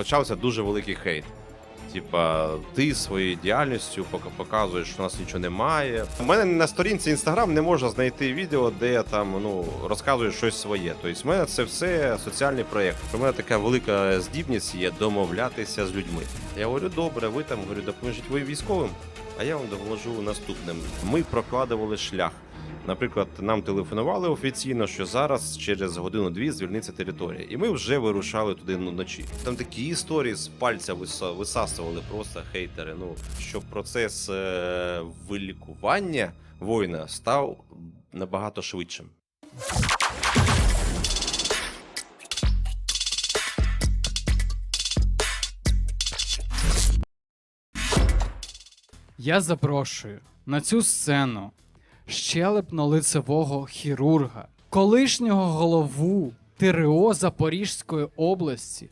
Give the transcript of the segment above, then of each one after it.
почався дуже великий хейт. Типа, ти своєю діяльністю показуєш, що у нас нічого немає. У мене на сторінці Інстаграм не можна знайти відео, де я там ну розказую щось своє. Тобто, в мене це все соціальний проєкт. У мене така велика здібність є домовлятися з людьми. Я говорю, добре, ви там говорю, допоможіть ви військовим, а я вам допоможу наступним. Ми прокладували шлях. Наприклад, нам телефонували офіційно, що зараз через годину-дві звільниться територія, і ми вже вирушали туди вночі. Там такі історії з пальця висасували просто хейтери. Ну щоб процес е- вилікування воїна став набагато швидшим. Я запрошую на цю сцену щелепно-лицевого хірурга, колишнього голову ТРО Запорізької області,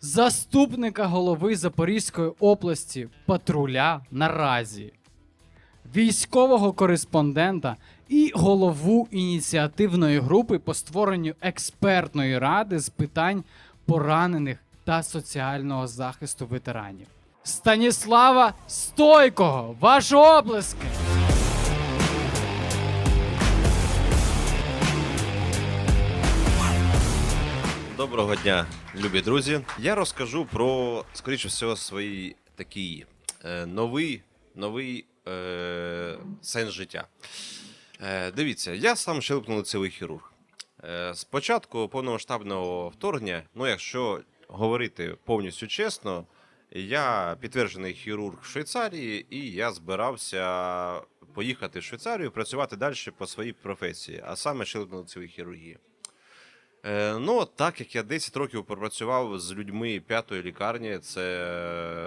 заступника голови Запорізької області патруля наразі, військового кореспондента і голову ініціативної групи по створенню експертної ради з питань поранених та соціального захисту ветеранів. Станіслава Стойкого, ваші облески! Доброго дня, любі друзі. Я розкажу про, скоріше всього, свій такий е, новий, новий е, сенс життя. Е, дивіться, я сам щелепно-лицевий хірург. Е, з початку повномасштабного вторгнення, ну якщо говорити повністю чесно, я підтверджений хірург в Швейцарії, і я збирався поїхати в Швейцарію працювати далі по своїй професії, а саме щелепно-лицевій хірургії. Е, ну, так як я 10 років пропрацював з людьми п'ятої лікарні, це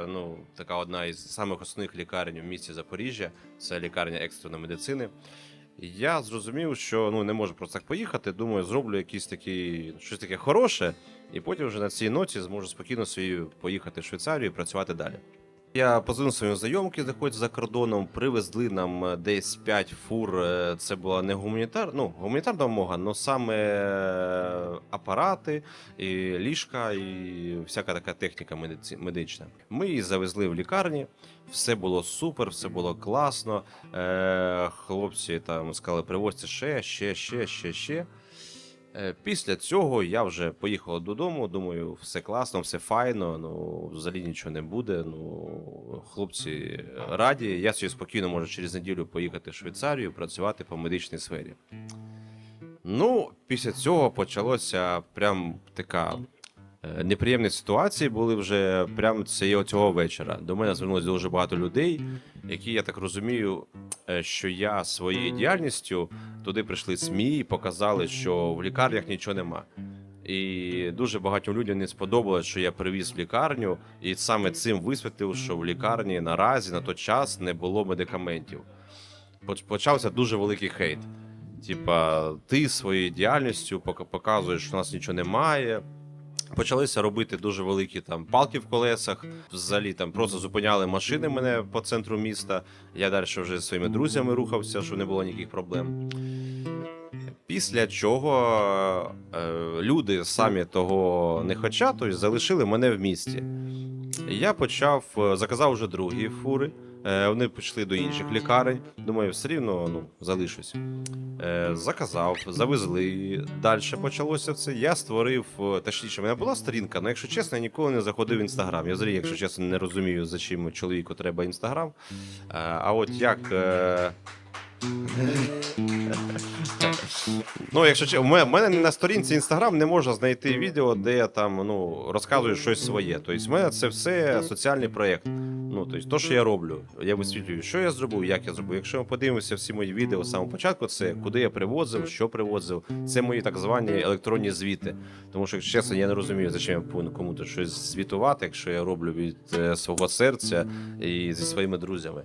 е, ну, така одна із самих основних лікарень в місті Запоріжжя, це лікарня екстреної медицини. Я зрозумів, що ну, не можу просто так поїхати. Думаю, зроблю якийсь такий, щось таке хороше, і потім вже на цій ноті зможу спокійно собі поїхати в Швейцарію і працювати далі. Я позвонив своїм знайомки, які знаходяться за кордоном, привезли нам е, десь 5 фур. е, Це була не гуманітар, ну, гуманітарна допомога, але саме е, апарати, і ліжка, і всяка така техніка медична. Ми її завезли в лікарні, все було супер, все було класно. Хлопці там сказали, привозьте ще, ще, ще, ще, ще. Е, Після цього я вже поїхав додому. Думаю, все класно, все файно. Ну взагалі нічого не буде. Ну хлопці раді. Я собі спокійно можу через неділю поїхати в Швейцарію, працювати по медичній сфері. Ну, після цього почалося прям така. е, Неприємні ситуації були вже прямо цього вечора. До мене звернулося дуже багато людей, які, я так розумію, е, що я своєю діяльністю туди прийшли СМІ і показали, що в лікарнях нічого нема. І дуже багатьом людям не сподобалось, що я привіз в лікарню, і саме цим висвітлив, що в лікарні наразі на той час не було медикаментів. Почався дуже великий хейт. Типа, ти своєю діяльністю показуєш, що у нас нічого немає. Почалися робити дуже великі там палки в колесах. Взагалі там просто зупиняли машини мене по центру міста. Я далі вже зі своїми друзями рухався, щоб не було ніяких проблем. Після чого е, люди самі того не хоча, тобто залишили мене в місті. Я почав, е, заказав вже другі фури. Е, вони пішли до інших лікарень. Думаю, все рівно ну, залишусь. Е, заказав, завезли. Далі почалося це. Я створив, е, точніше, в мене була сторінка, але якщо чесно, я ніколи не заходив в інстаграм. Я взагалі, якщо чесно, не розумію, за чим чоловіку треба інстаграм. А от як. Ну, якщо у мене на сторінці Інстаграм не можна знайти відео, де я там ну, розказую щось своє. Тобто, в мене це все соціальний проєкт. Ну, тобто, то, що я роблю, я висвітлюю, що я зробив, як я зробив. Якщо ми подивимося всі мої відео з самого початку, це куди я привозив, що привозив. Це мої так звані електронні звіти. Тому що, чесно, я не розумію, за чим я повинен комусь щось звітувати, якщо я роблю від е, свого серця і зі своїми друзями.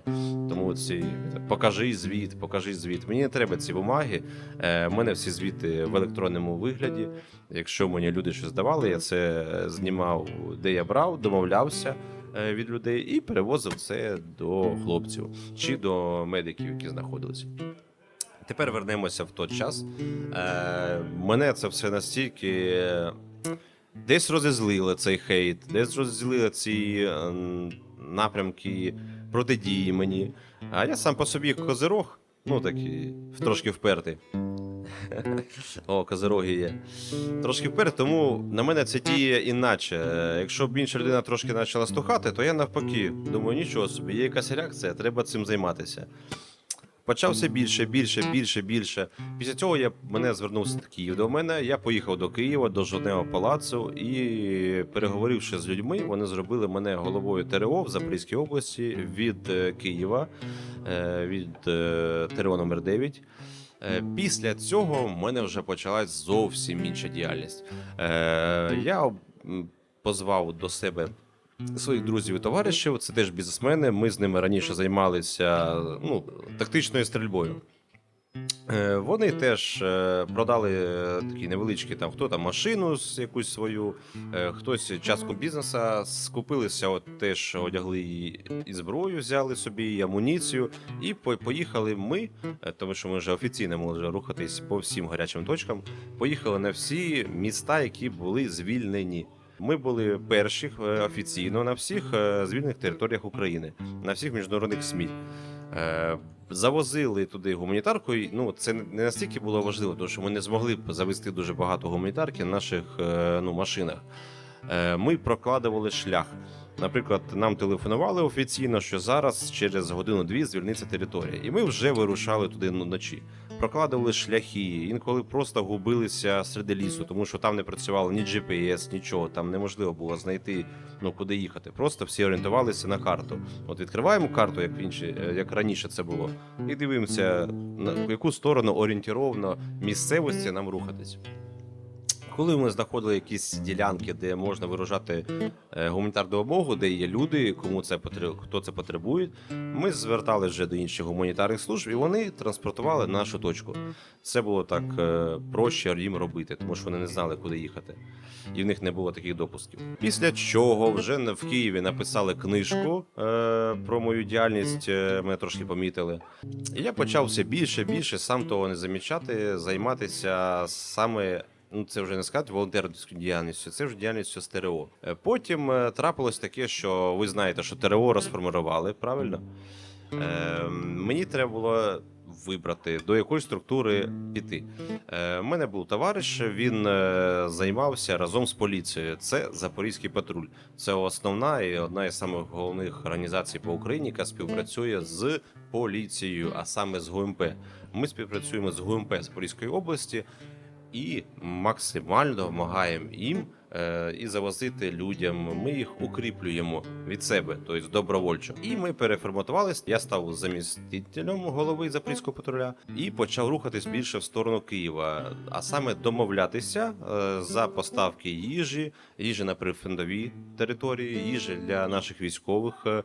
Тому ці покажи звіт, покажи звіт. Мені не треба ці бумаги. Е, У мене всі звіти в електронному вигляді. Якщо мені люди щось давали, я це знімав, де я брав, домовлявся е, від людей і перевозив це до хлопців чи до медиків, які знаходилися. Тепер вернемося в той час. Е, мене це все настільки десь розізлили цей хейт, десь розізлили ці е, напрямки протидії мені. А я сам по собі козирог, ну такий трошки впертий. О, козироги є. Трошки вперед, тому на мене це діє іначе. Е, Якщо б інша людина трошки почала стухати, то я навпаки думаю, нічого собі, є якась реакція, треба цим займатися. Почався більше, більше, більше, більше. Після цього я мене звернувся Київ до мене. Я поїхав до Києва, до Жовтневого палацу, і переговоривши з людьми, вони зробили мене головою ТРО в Запорізькій області від е, Києва, е, від ТРО номер 9 Е, Після цього в мене вже почалась зовсім інша діяльність. Е, Я позвав до себе своїх друзів і товаришів. Це теж бізнесмени. Ми з ними раніше займалися ну, тактичною стрільбою. Е, Вони теж е, продали е, такі невеличкі там, хто там машину з якусь свою, хтось частку бізнесу, скупилися, от теж одягли і, і зброю, взяли собі, і амуніцію, і поїхали ми, тому що ми вже офіційно могли рухатись по всім гарячим точкам. Поїхали на всі міста, які були звільнені. Ми були перші офіційно на всіх звільнених територіях України, на всіх міжнародних СМІ. Завозили туди гуманітарку. і, Ну це не настільки було важливо, тому що ми не змогли б завести дуже багато гуманітарки на наших е, ну, машинах. Е, Ми прокладували шлях. Наприклад, нам телефонували офіційно, що зараз через годину-дві звільниться територія, і ми вже вирушали туди вночі. Прокладували шляхи, інколи просто губилися серед лісу, тому що там не працювало ні GPS, нічого. Там неможливо було знайти ну куди їхати. Просто всі орієнтувалися на карту. От відкриваємо карту, як інші, е, як раніше це було, і дивимося на яку сторону орієнтіровно місцевості нам рухатись. Коли ми знаходили якісь ділянки, де можна виражати е, гуманітарну допомогу, де є люди, кому це потре- хто це потребує, ми зверталися вже до інших гуманітарних служб, і вони транспортували нашу точку. Це було так е, проще їм робити, тому що вони не знали, куди їхати, і в них не було таких допусків. Після чого вже в Києві написали книжку е, про мою діяльність. Мене трошки помітили. І я почав все більше, більше, сам того не замічати, займатися саме. Ну, це вже не сказати волонтерською діяльністю, це вже діяльністю з ТРО. Е, Потім е, трапилось таке, що ви знаєте, що ТРО розформували, правильно? Е, мені треба було вибрати, до якої структури піти. Е, У мене був товариш, він е, займався разом з поліцією. Це Запорізький патруль. Це основна і одна із самих головних організацій по Україні, яка співпрацює з поліцією, а саме з ГУМП. Ми співпрацюємо з ГУМП Запорізької області і максимально вимагаємо їм і завозити людям. Ми їх укріплюємо від себе, тобто добровольчо. І ми переформатувалися. Я став замістителем голови Запорізького патруля і почав рухатись більше в сторону Києва, а саме домовлятися е, за поставки їжі, їжі на прифронтові території, їжі для наших військових. е,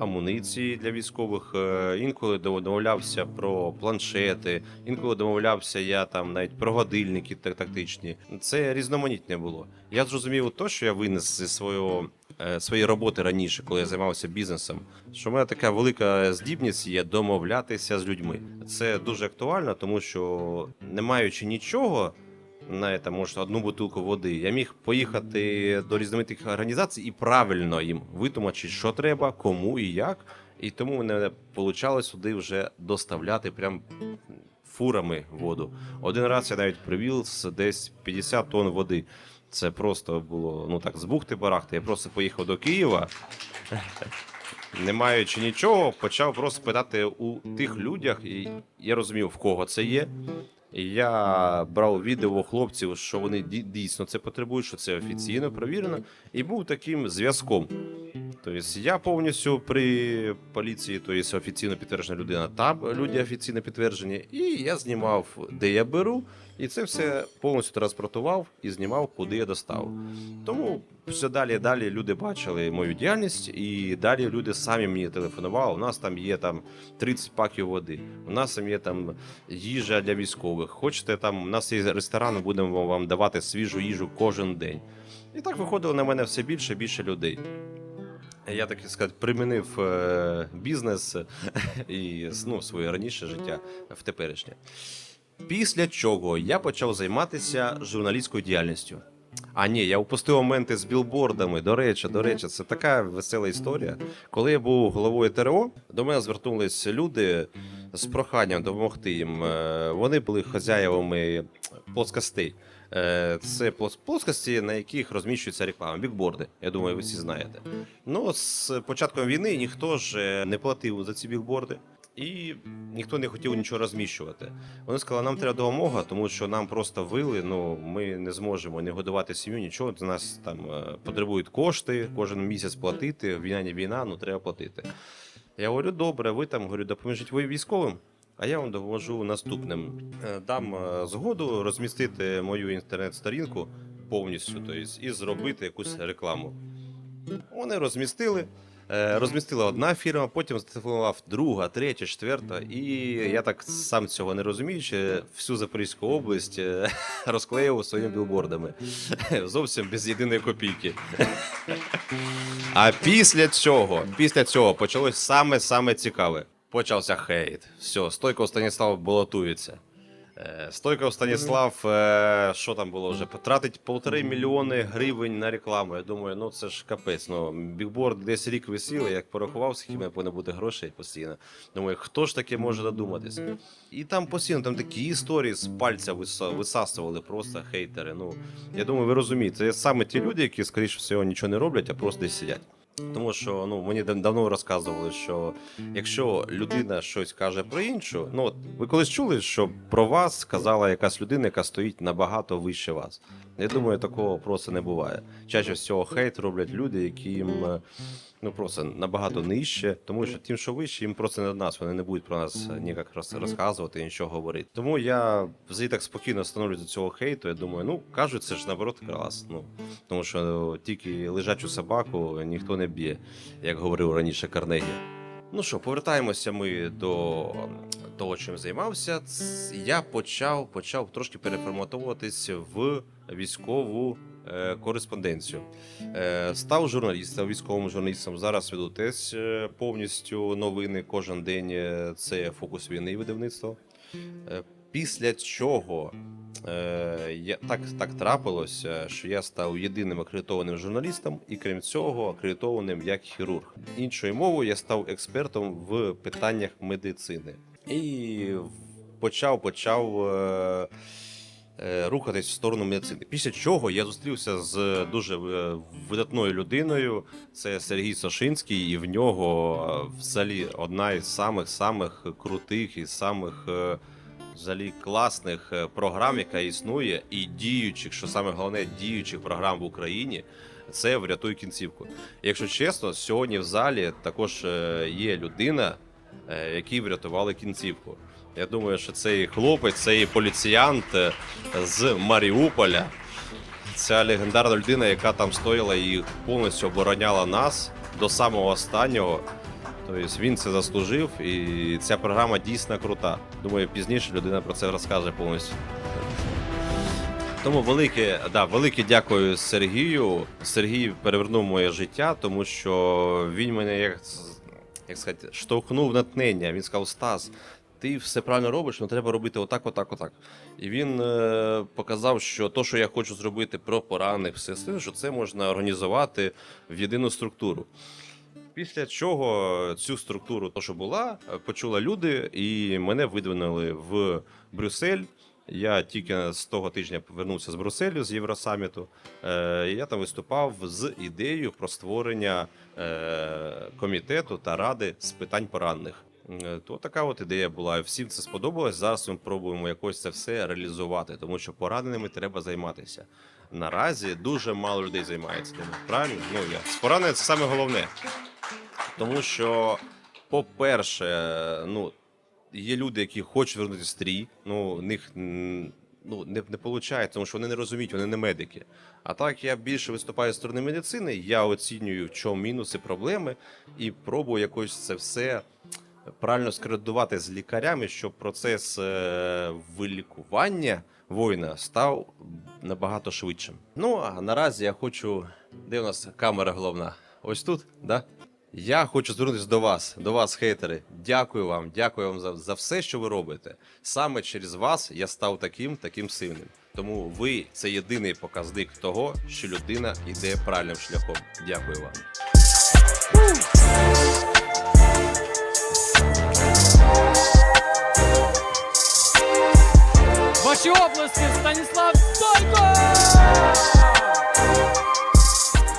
Амуніції для військових Е, інколи домовлявся про планшети, інколи домовлявся я там навіть про годильники так- тактичні. Це різноманітне було. Я зрозумів то, що я винес зі свого е, своєї роботи раніше, коли я займався бізнесом. Що в мене така велика здібність є домовлятися з людьми. Це дуже актуально, тому що не маючи нічого. Знаєте, може, одну бутилку води. Я міг поїхати до різноманітних організацій і правильно їм витумачити, що треба, кому і як. І тому мене вийшло сюди вже доставляти прям фурами воду. Один раз я навіть привіз десь 50 тонн води. Це просто було ну так з бухти барахти. Я просто поїхав до Києва. Не маючи нічого, почав просто питати у тих людях, і я розумів, в кого це є. Я брав відео хлопців, що вони дійсно це потребують, що це офіційно провірено, і був таким зв'язком. Тобто я повністю при поліції, тобто офіційно підтверджена людина, там люди офіційно підтверджені, і я знімав, де я беру, і це все повністю транспортував і знімав, куди я достав. Тому все далі і далі люди бачили мою діяльність, і далі люди самі мені телефонували. У нас там є там 30 паків води. У нас там є там їжа для військових. Хочете там, у нас є ресторан, будемо вам давати свіжу їжу кожен день. І так виходило на мене все більше і більше людей. Я так сказати, примінив е, бізнес і ну, своє раніше життя в теперішнє. Після чого я почав займатися журналістською діяльністю. А ні, я упустив моменти з білбордами. До речі, до речі, це така весела історія. Коли я був головою ТРО, до мене звернулись люди з проханням допомогти їм. Е, Вони були хазяєвами плоскостей. Е, Це плос- плоскості, на яких розміщується реклама, бікборди. Я думаю, ви всі знаєте. Ну, з початком війни ніхто ж е, не платив за ці бікборди. І ніхто не хотів нічого розміщувати. Вони сказали, нам треба допомога, тому що нам просто вили. Ну ми не зможемо не годувати сім'ю, нічого. З нас там е, потребують кошти, кожен місяць платити. Війна не війна, ну треба платити. Я говорю, добре, ви там говорю, допоможіть ви військовим. А я вам допоможу наступним. Е, Дам е, згоду розмістити мою інтернет-сторінку повністю, тобто, і зробити якусь рекламу. Вони розмістили. Е, Розмістила одна фірма, потім зателефонував друга, третя, четверта. І я так сам цього не розуміючи, всю Запорізьку область е, розклеював своїми білбордами. Зовсім без єдиної копійки. А після цього, після цього почалось саме саме цікаве. Почався хейт. Все, Стойко Станіслав балотується. Е, Стойко Станіслав, е, що там було вже? Потратить полтори мільйони гривень на рекламу. Я думаю, ну це ж капець. Ну, бікборд десь рік висіли, як порахував, скільки мене повинно бути грошей постійно. Думаю, хто ж таке може додуматися? І там постійно там такі історії з пальця висасували просто хейтери. Ну, я думаю, ви розумієте, це саме ті люди, які, скоріше всього, нічого не роблять, а просто десь сидять. Тому що ну мені давно розказували, що якщо людина щось каже про іншу, ну от ви колись чули, що про вас сказала якась людина, яка стоїть набагато вище вас. Я думаю, такого просто не буває. Чаще всього хейт роблять люди, які їм е, ну просто набагато нижче, тому що тим, що вище, їм просто не до нас. Вони не будуть про нас ніяк роз- розказувати, нічого говорити. Тому я взагалі так спокійно становлюсь до цього хейту. Я думаю, ну кажуть, це ж наоборот клас. Ну тому що тільки лежачу собаку ніхто не б'є, як говорив раніше Карнегі. Ну що, повертаємося ми до того, чим займався. Я почав, почав трошки переформатовуватись в військову е, кореспонденцію. Е, став журналістом, військовим журналістом. Зараз веду теж е, повністю новини кожен день. Це фокус війни і видавництво. Після чого я, так, так трапилося, що я став єдиним акредитованим журналістом, і крім цього, акредитованим як хірург. Іншою мовою, я став експертом в питаннях медицини і почав почав. Е, е, Рухатись в сторону медицини. Після чого я зустрівся з дуже е, видатною людиною. Це Сергій Сошинський, і в нього е, взагалі одна із самих самих крутих і самих е, взагалі класних е, програм, яка існує, і діючих, що саме головне, діючих програм в Україні. Це врятуй кінцівку. Якщо чесно, сьогодні в залі також е, є людина, е, якій врятували кінцівку. Я думаю, що цей хлопець, цей поліціянт з Маріуполя, ця легендарна людина, яка там стояла і повністю обороняла нас до самого останнього. Тобто він це заслужив, і ця програма дійсно крута. Думаю, пізніше людина про це розкаже повністю. Тому велике, да, велике дякую Сергію. Сергій перевернув моє життя, тому що він мене як, як сказати, штовхнув натхнення. Він сказав: Стас, ти все правильно робиш, але треба робити отак, отак, отак. І він е, показав, що то, що я хочу зробити про поранених, все, що це можна організувати в єдину структуру. Після чого цю структуру, то що була, е, почули люди, і мене видвинули в Брюссель. Я тільки з того тижня повернувся з Брюсселю з Євросаміту. Е, я там виступав з ідеєю про створення е, комітету та ради з питань поранених. То така от ідея була. Всім це сподобалось. Зараз ми пробуємо якось це все реалізувати, тому що пораненими треба займатися. Наразі дуже мало людей займається. Правильно? Ну я з це саме головне. Тому що, по-перше, ну, є люди, які хочуть вернутися в стрій, ну, них ну, не, не виходить, тому що вони не розуміють, вони не медики. А так я більше виступаю з сторони медицини, я оцінюю, в чому мінуси, проблеми, і пробую якось це все правильно скоординувати з лікарями, щоб процес е, вилікування воїна став набагато швидшим. Ну а наразі я хочу. Де у нас камера головна? Ось тут, да? Я хочу звернутися до вас, до вас, хейтери. Дякую вам, дякую вам за за все, що ви робите. Саме через вас я став таким, таким сильним. Тому ви це єдиний показник того, що людина йде правильним шляхом. Дякую вам. Ваші області Станіслав Сойко!